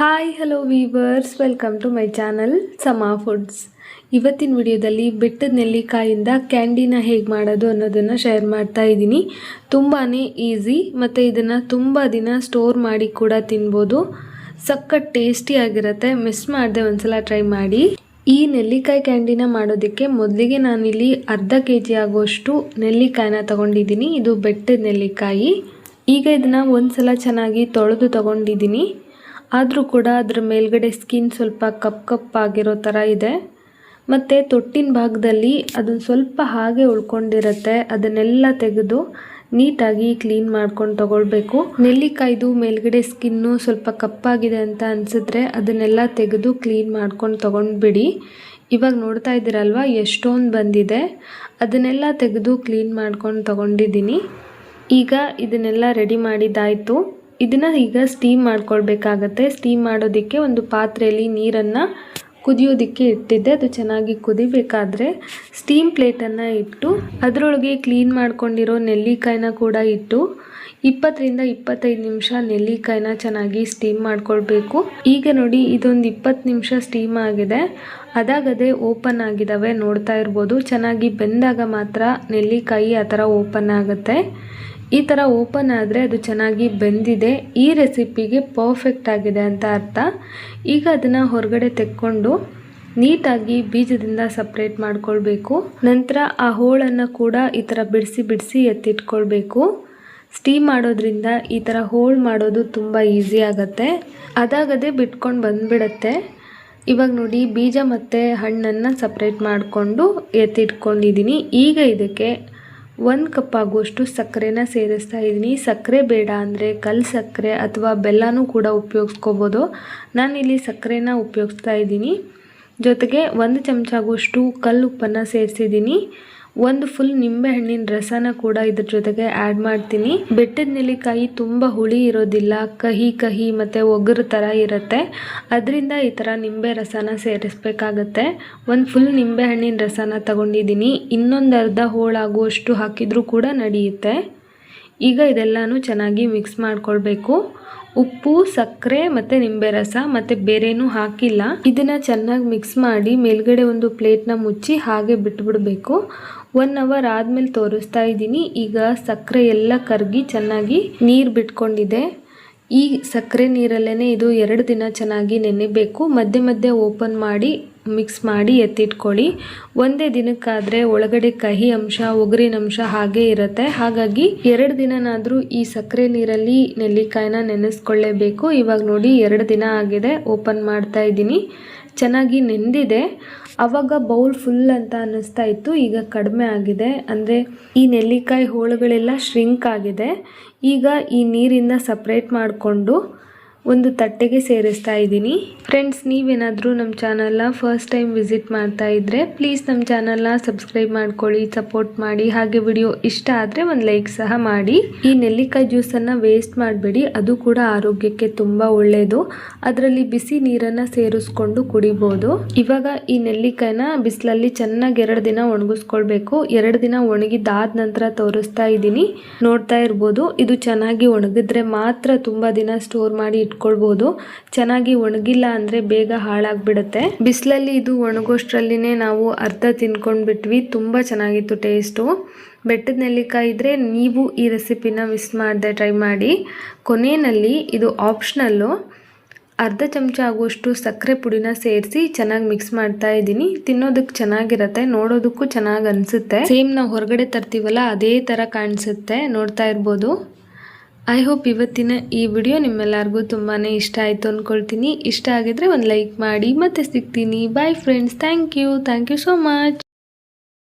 Hi hello viewers welcome to my channel Sama foods ಇವತ್ತಿನ ವಿಡಿಯೋದಲ್ಲಿ ಬೆಟ್ಟದ ನೆಲ್ಲಿಕಾಯಿಂದ ಕ್ಯಾಂಡಿನ ಹೇಗೆ ಮಾಡೋದು ಅನ್ನೋದನ್ನು ಶೇರ್ ಮಾಡ್ತಾ ಇದ್ದೀನಿ. ತುಂಬಾ ಈಸಿ ಮತ್ತು ಇದನ್ನು ತುಂಬ ದಿನ ಸ್ಟೋರ್ ಮಾಡಿ ಕೂಡ ತಿನ್ಬೋದು. ಸಖತ್ ಟೇಸ್ಟಿಯಾಗಿರುತ್ತೆ ಮಿಸ್ ಮಾಡದೆ ಒಂದ್ಸಲ ಟ್ರೈ ಮಾಡಿ. ಈ ನೆಲ್ಲಿಕಾಯಿ ಕ್ಯಾಂಡಿನ ಮಾಡೋದಕ್ಕೆ ಮೊದಲಿಗೆ ನಾನಿಲ್ಲಿ ಅರ್ಧ ಕೆ ಜಿ ಆಗುವಷ್ಟು ನೆಲ್ಲಿಕಾಯಿನ ತಗೊಂಡಿದ್ದೀನಿ. ಇದು ಬೆಟ್ಟದ ನೆಲ್ಲಿಕಾಯಿ. ಈಗ ಇದನ್ನು ಒಂದ್ಸಲ ಚೆನ್ನಾಗಿ ತೊಳೆದು ತಗೊಂಡಿದ್ದೀನಿ. ಆದರೂ ಕೂಡ ಅದರ ಮೇಲ್ಗಡೆ ಸ್ಕಿನ್ ಸ್ವಲ್ಪ ಕಪ್ ಕಪ್ ಆಗಿರೋ ಥರ ಇದೆ. ಮತ್ತು ತೊಟ್ಟಿನ ಭಾಗದಲ್ಲಿ ಅದನ್ನು ಸ್ವಲ್ಪ ಹಾಗೆ ಉಳ್ಕೊಂಡಿರುತ್ತೆ. ಅದನ್ನೆಲ್ಲ ತೆಗೆದು ನೀಟಾಗಿ ಕ್ಲೀನ್ ಮಾಡ್ಕೊಂಡು ತಗೊಳ್ಬೇಕು. ನೆಲ್ಲಿಕಾಯ್ದು ಮೇಲ್ಗಡೆ ಸ್ಕಿನ್ನು ಸ್ವಲ್ಪ ಕಪ್ಪಾಗಿದೆ ಅಂತ ಅನಿಸಿದ್ರೆ ಅದನ್ನೆಲ್ಲ ತೆಗೆದು ಕ್ಲೀನ್ ಮಾಡ್ಕೊಂಡು ತೊಗೊಂಡ್ಬಿಡಿ. ಇವಾಗ ನೋಡ್ತಾ ಇದ್ದೀರಲ್ವ, ಎಷ್ಟೊಂದು ಬಂದಿದೆ. ಅದನ್ನೆಲ್ಲ ತೆಗೆದು ಕ್ಲೀನ್ ಮಾಡ್ಕೊಂಡು ತಗೊಂಡಿದ್ದೀನಿ. ಈಗ ಇದನ್ನೆಲ್ಲ ರೆಡಿ ಮಾಡಿದ್ದಾಯಿತು. ಇದನ್ನು ಈಗ ಸ್ಟೀಮ್ ಮಾಡ್ಕೊಳ್ಬೇಕಾಗತ್ತೆ. ಸ್ಟೀಮ್ ಮಾಡೋದಕ್ಕೆ ಒಂದು ಪಾತ್ರೆಯಲ್ಲಿ ನೀರನ್ನು ಕುದಿಯೋದಕ್ಕೆ ಇಟ್ಟಿದ್ದೆ. ಅದು ಚೆನ್ನಾಗಿ ಕುದಿಬೇಕಾದ್ರೆ ಸ್ಟೀಮ್ ಪ್ಲೇಟನ್ನು ಇಟ್ಟು, ಅದರೊಳಗೆ ಕ್ಲೀನ್ ಮಾಡ್ಕೊಂಡಿರೋ ನೆಲ್ಲಿಕಾಯಿನ ಕೂಡ ಇಟ್ಟು, ಇಪ್ಪತ್ತರಿಂದ ಇಪ್ಪತ್ತೈದು ನಿಮಿಷ ನೆಲ್ಲಿಕಾಯಿನ ಚೆನ್ನಾಗಿ ಸ್ಟೀಮ್ ಮಾಡ್ಕೊಳ್ಬೇಕು. ಈಗ ನೋಡಿ, ಇದೊಂದು ಇಪ್ಪತ್ತು ನಿಮಿಷ ಸ್ಟೀಮ್ ಆಗಿದೆ. ಅದಾಗದೆ ಓಪನ್ ಆಗಿದ್ದಾವೆ ನೋಡ್ತಾ ಇರ್ಬೋದು. ಚೆನ್ನಾಗಿ ಬೆಂದಾಗ ಮಾತ್ರ ನೆಲ್ಲಿಕಾಯಿ ಆ ಥರ ಓಪನ್ ಆಗುತ್ತೆ. ಈ ಥರ ಓಪನ್ ಆದರೆ ಅದು ಚೆನ್ನಾಗಿ ಬೆಂದಿದೆ. ಈ ರೆಸಿಪಿಗೆ ಪರ್ಫೆಕ್ಟ್ ಆಗಿದೆ ಅಂತ ಅರ್ಥ. ಈಗ ಅದನ್ನು ಹೊರಗಡೆ ತೆಕ್ಕೊಂಡು ನೀಟಾಗಿ ಬೀಜದಿಂದ ಸಪ್ರೇಟ್ ಮಾಡ್ಕೊಳ್ಬೇಕು. ನಂತರ ಆ ಹೋಳನ್ನು ಕೂಡ ಈ ಥರ ಬಿಡಿಸಿ ಬಿಡಿಸಿ ಎತ್ತಿಟ್ಕೊಳ್ಬೇಕು. ಸ್ಟೀಮ್ ಮಾಡೋದ್ರಿಂದ ಈ ಥರ ಹೋಳು ಮಾಡೋದು ತುಂಬ ಈಸಿ ಆಗುತ್ತೆ. ಅದಾಗದೆ ಬಿಟ್ಕೊಂಡು ಬಂದುಬಿಡತ್ತೆ. ಇವಾಗ ನೋಡಿ ಬೀಜ ಮತ್ತು ಹಣ್ಣನ್ನು ಸಪ್ರೇಟ್ ಮಾಡಿಕೊಂಡು ಎತ್ತಿಟ್ಕೊಂಡಿದ್ದೀನಿ ಈಗ ಇದಕ್ಕೆ ಒಂದು ಕಪ್ ಆಗುವಷ್ಟು ಸಕ್ಕರೆನ ಸೇರಿಸ್ತಾ ಇದ್ದೀನಿ. ಸಕ್ಕರೆ ಬೇಡ ಅಂದರೆ ಕಲ್ಲು ಸಕ್ಕರೆ ಅಥವಾ ಬೆಲ್ಲನೂ ಕೂಡ ಉಪಯೋಗಿಸ್ಕೋಬೋದು. ನಾನಿಲ್ಲಿ ಸಕ್ಕರೆನ ಉಪಯೋಗಿಸ್ತಾ ಇದ್ದೀನಿ. ಜೊತೆಗೆ ಒಂದು ಚಮಚ ಆಗುವಷ್ಟು ಕಲ್ಲು ಉಪ್ಪನ್ನು ಸೇರಿಸಿದ್ದೀನಿ. ಒಂದು ಫುಲ್ ನಿಂಬೆ ಹಣ್ಣಿನ ರಸನ ಕೂಡ ಇದ್ರ ಜೊತೆಗೆ ಆ್ಯಡ್ ಮಾಡ್ತೀನಿ. ಬೆಟ್ಟದ ನೆಲ್ಲಿಕಾಯಿ ತುಂಬ ಹುಳಿ ಇರೋದಿಲ್ಲ, ಕಹಿ ಕಹಿ ಮತ್ತು ಒಗರು ಥರ ಇರುತ್ತೆ. ಅದರಿಂದ ಈ ಥರ ನಿಂಬೆ ರಸನ ಸೇರಿಸ್ಬೇಕಾಗತ್ತೆ. ಒಂದು ಫುಲ್ ನಿಂಬೆ ಹಣ್ಣಿನ ರಸನ ತಗೊಂಡಿದ್ದೀನಿ ಇನ್ನೊಂದು ಅರ್ಧ ಹೋಳಾಗುವಷ್ಟು ಹಾಕಿದರೂ ಕೂಡ ನಡೆಯುತ್ತೆ. ಈಗ ಇದೆಲ್ಲನೂ ಚೆನ್ನಾಗಿ ಮಿಕ್ಸ್ ಮಾಡ್ಕೊಳ್ಬೇಕು. ಉಪ್ಪು, ಸಕ್ಕರೆ ಮತ್ತು ನಿಂಬೆ ರಸ ಮತ್ತು ಬೇರೇನೂ ಹಾಕಿಲ್ಲ. ಇದನ್ನು ಚೆನ್ನಾಗಿ ಮಿಕ್ಸ್ ಮಾಡಿ ಮೇಲ್ಗಡೆ ಒಂದು ಪ್ಲೇಟ್ನ ಮುಚ್ಚಿ ಹಾಗೆ ಬಿಟ್ಬಿಡಬೇಕು. ಒನ್ ಅವರ್ ಆದಮೇಲೆ ತೋರಿಸ್ತಾ ಇದ್ದೀನಿ. ಈಗ ಸಕ್ಕರೆ ಎಲ್ಲ ಕರಗಿ ಚೆನ್ನಾಗಿ ನೀರು ಬಿಟ್ಕೊಂಡಿದೆ. ಈ ಸಕ್ಕರೆ ನೀರಲ್ಲೇ ಇದು ಎರಡು ದಿನ ಚೆನ್ನಾಗಿ ನೆನೆಬೇಕು. ಮಧ್ಯೆ ಮಧ್ಯೆ ಓಪನ್ ಮಾಡಿ, ಮಿಕ್ಸ್ ಮಾಡಿ ಎತ್ತಿಟ್ಕೊಳ್ಳಿ. ಒಂದೇ ದಿನಕ್ಕಾದರೆ ಒಳಗಡೆ ಕಹಿ ಅಂಶ ಒಗರಿನ ಅಂಶ ಹಾಗೆ ಇರುತ್ತೆ. ಹಾಗಾಗಿ ಎರಡು ದಿನನಾದರೂ ಈ ಸಕ್ಕರೆ ನೀರಲ್ಲಿ ನೆಲ್ಲಿಕಾಯಿನ ನೆನೆಸ್ಕೊಳ್ಳೇಬೇಕು. ಇವಾಗ ನೋಡಿ ಎರಡು ದಿನ ಆಗಿದೆ ಓಪನ್ ಮಾಡ್ತಾ ಇದ್ದೀನಿ. ಚೆನ್ನಾಗಿ ನೆಂದಿದೆ. ಆವಾಗ ಬೌಲ್ ಫುಲ್ ಅಂತ ಅನ್ನಿಸ್ತಾ ಇತ್ತು. ಈಗ ಕಡಿಮೆ ಆಗಿದೆ. ಅಂದರೆ ಈ ನೆಲ್ಲಿಕಾಯಿ ಹೋಳುಗಳೆಲ್ಲ ಶ್ರಿಂಕ್ ಆಗಿದೆ. ಈಗ ಈ ನೀರಿಂದ ಸಪ್ರೇಟ್ ಮಾಡಿಕೊಂಡು ಒಂದು ತಟ್ಟೆಗೆ ಸೇರಿಸ್ತಾ ಇದ್ದೀನಿ. ಫ್ರೆಂಡ್ಸ್ ನೀವೇನಾದರೂ ನಮ್ಮ ಚಾನಲ್ನ ಫಸ್ಟ್ ಟೈಮ್ ವಿಸಿಟ್ ಮಾಡ್ತಾ ಇದ್ದರೆ ಪ್ಲೀಸ್ ನಮ್ಮ ಚಾನಲ್ನ ಸಬ್ಸ್ಕ್ರೈಬ್ ಮಾಡ್ಕೊಳ್ಳಿ ಸಪೋರ್ಟ್ ಮಾಡಿ. ಹಾಗೆ ವಿಡಿಯೋ ಇಷ್ಟ ಆದರೆ ಒಂದು ಲೈಕ್ ಸಹ ಮಾಡಿ. ಈ ನೆಲ್ಲಿಕಾಯಿ ಜ್ಯೂಸನ್ನು ವೇಸ್ಟ್ ಮಾಡಬೇಡಿ. ಅದು ಕೂಡ ಆರೋಗ್ಯಕ್ಕೆ ತುಂಬ ಒಳ್ಳೆಯದು ಅದರಲ್ಲಿ ಬಿಸಿ ನೀರನ್ನು ಸೇರಿಸ್ಕೊಂಡು ಕುಡಿಬೋದು. ಇವಾಗ ಈ ನೆಲ್ಲಿಕಾಯಿನ ಬಿಸಿಲಲ್ಲಿ ಚೆನ್ನಾಗಿ ಎರಡು ದಿನ ಒಣಗಿಸ್ಕೊಳ್ಬೇಕು. ಎರಡು ದಿನ ಒಣಗಿದಾದ ನಂತರ ತೋರಿಸ್ತಾ ಇದ್ದೀನಿ. ನೋಡ್ತಾ ಇರ್ಬೋದು. ಇದು ಚೆನ್ನಾಗಿ ಒಣಗಿದ್ರೆ ಮಾತ್ರ ತುಂಬ ದಿನ ಸ್ಟೋರ್ ಮಾಡಿ ಇಟ್ಕೊಳ್ಬೋದು. ಚೆನ್ನಾಗಿ ಒಣಗಿಲ್ಲ ಅಂದರೆ ಬೇಗ ಹಾಳಾಗ್ಬಿಡುತ್ತೆ. ಬಿಸಿಲಲ್ಲಿ ಇದು ಒಣಗೋಷ್ಟ್ರಲ್ಲಿನೇ ನಾವು ಅರ್ಧ ತಿನ್ಕೊಂಡ್ಬಿಟ್ವಿ. ತುಂಬ ಚೆನ್ನಾಗಿತ್ತು ಟೇಸ್ಟು. ಬೆಟ್ಟದ ನೆಲ್ಲಿಕಾಯಿ ಇದ್ದರೆ ನೀವು ಈ ರೆಸಿಪಿನ ಮಿಸ್ ಮಾಡದೆ ಟ್ರೈ ಮಾಡಿ. ಕೊನೆಯಲ್ಲಿ ಇದು ಆಪ್ಷನಲ್ಲು. ಅರ್ಧ ಚಮಚ ಆಗುವಷ್ಟು ಸಕ್ಕರೆ ಪುಡಿನ ಸೇರಿಸಿ ಚೆನ್ನಾಗಿ ಮಿಕ್ಸ್ ಮಾಡ್ತಾ ಇದ್ದೀನಿ. ತಿನ್ನೋದಕ್ಕೆ ಚೆನ್ನಾಗಿರುತ್ತೆ, ನೋಡೋದಕ್ಕೂ ಚೆನ್ನಾಗಿ ಅನಿಸುತ್ತೆ. ಸೇಮ್ ನಾವು ಹೊರಗಡೆ ತರ್ತೀವಲ್ಲ, ಅದೇ ಥರ ಕಾಣಿಸುತ್ತೆ. ನೋಡ್ತಾ ಇರ್ಬೋದು. ಐ ಹೋಪ್ ಇವತ್ತಿನ ಈ ವಿಡಿಯೋ ನಿಮ್ಮೆಲ್ಲರಿಗೂ ತುಂಬಾ ಇಷ್ಟ ಆಯಿತು ಅಂದ್ಕೊಳ್ತೀನಿ ಇಷ್ಟ ಆಗಿದ್ರೆ ಒಂದು ಲೈಕ್ ಮಾಡಿ ಮತ್ತೆ ಸಿಗ್ತೀನಿ. Bye friends thank you thank you so much